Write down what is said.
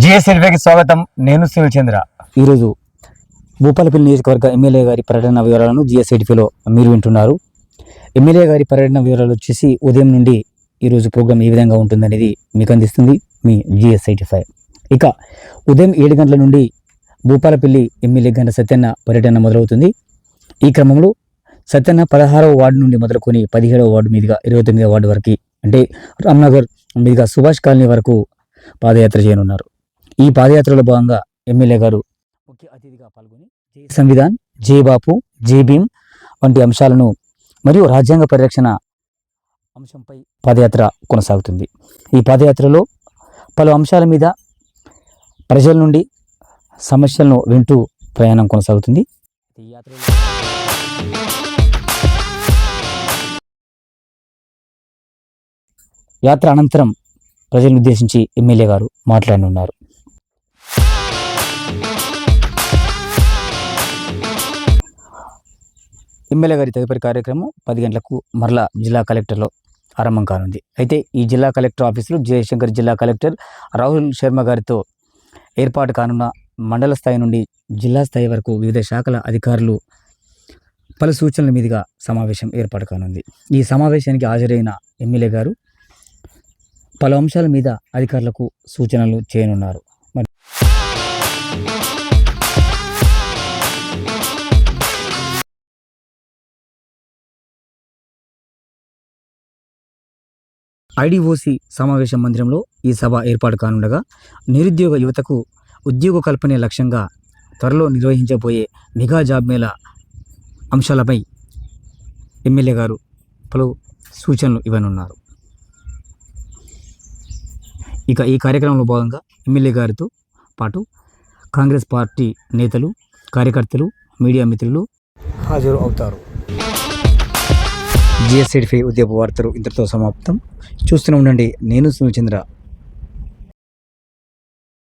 జిఎస్ఎల్వికి స్వాగతం. నేను శివచంద్ర ఈరోజు భూపాలపల్లి నియోజకవర్గ ఎమ్మెల్యే గారి పర్యటన వివరాలను జిఎస్ఐటిపిలో మీరు వింటున్నారు. ఎమ్మెల్యే గారి పర్యటన వివరాలు వచ్చేసి ఉదయం నుండి ఈరోజు ప్రోగ్రాం ఏ విధంగా ఉంటుందనేది మీకు అందిస్తుంది మీ జిఎస్ఐటి ఫైవ్ ఇక ఉదయం ఏడు గంటల నుండి భూపాలపల్లి ఎమ్మెల్యే గంట సత్యన్న పర్యటన మొదలవుతుంది. ఈ క్రమంలో సత్యన్న పదహారవ వార్డు నుండి మొదలుకొని పదిహేడవ వార్డు మీదుగా ఇరవై తొమ్మిదవ వార్డు వరకు అంటే రామ్నగర్ మీదుగా సుభాష్ కాలనీ వరకు పాదయాత్ర చేయనున్నారు. ఈ పాదయాత్రలో భాగంగా ఎమ్మెల్యే గారు ముఖ్య అతిథిగా పాల్గొని జై సంవిధాన్ జై బాపు జై భీమ్ వంటి అంశాలను మరియు రాజ్యాంగ పరిరక్షణ అంశంపై పాదయాత్ర కొనసాగుతుంది. ఈ పాదయాత్రలో పలు అంశాల మీద ప్రజల నుండి సమస్యలను వింటూ ప్రయాణం కొనసాగుతుంది. ఈ యాత్రలో యాత్ర అనంతరం ప్రజలను ఉద్దేశించి ఎమ్మెల్యే గారు మాట్లాడనున్నారు. ఎమ్మెల్యే గారి తదుపరి కార్యక్రమం పది గంటలకు మరలా జిల్లా కలెక్టర్లో ఆరంభం కానుంది. అయితే ఈ జిల్లా కలెక్టర్ ఆఫీసులో జయశంకర్ జిల్లా కలెక్టర్ రాహుల్ శర్మ గారితో ఏర్పాటు కానున్న మండల స్థాయి నుండి జిల్లా స్థాయి వరకు వివిధ శాఖల అధికారులు పలు సూచనల మీదుగా సమావేశం ఏర్పాటు కానుంది. ఈ సమావేశానికి హాజరైన ఎమ్మెల్యే గారు పలు అంశాల మీద అధికారులకు సూచనలు చేయనున్నారు. ఐడిఓసి సమావేశ మందిరంలో ఈ సభ ఏర్పాటు కానుండగా నిరుద్యోగ యువతకు ఉద్యోగ కల్పనే లక్ష్యంగా త్వరలో నిర్వహించబోయే మెగా జాబ్ మేళ అంశాలపై ఎమ్మెల్యే గారు పలు సూచనలు ఇవ్వనున్నారు. ఇక ఈ కార్యక్రమంలో భాగంగా ఎమ్మెల్యే గారితో పాటు కాంగ్రెస్ పార్టీ నేతలు కార్యకర్తలు మీడియా మిత్రులు హాజరు అవుతారు. జిఎస్సిడిఫై ఉద్యోగ వార్తలు ఇంతటితో సమాప్తం. చూస్తూనే ఉండండి. నేను సుచంద్ర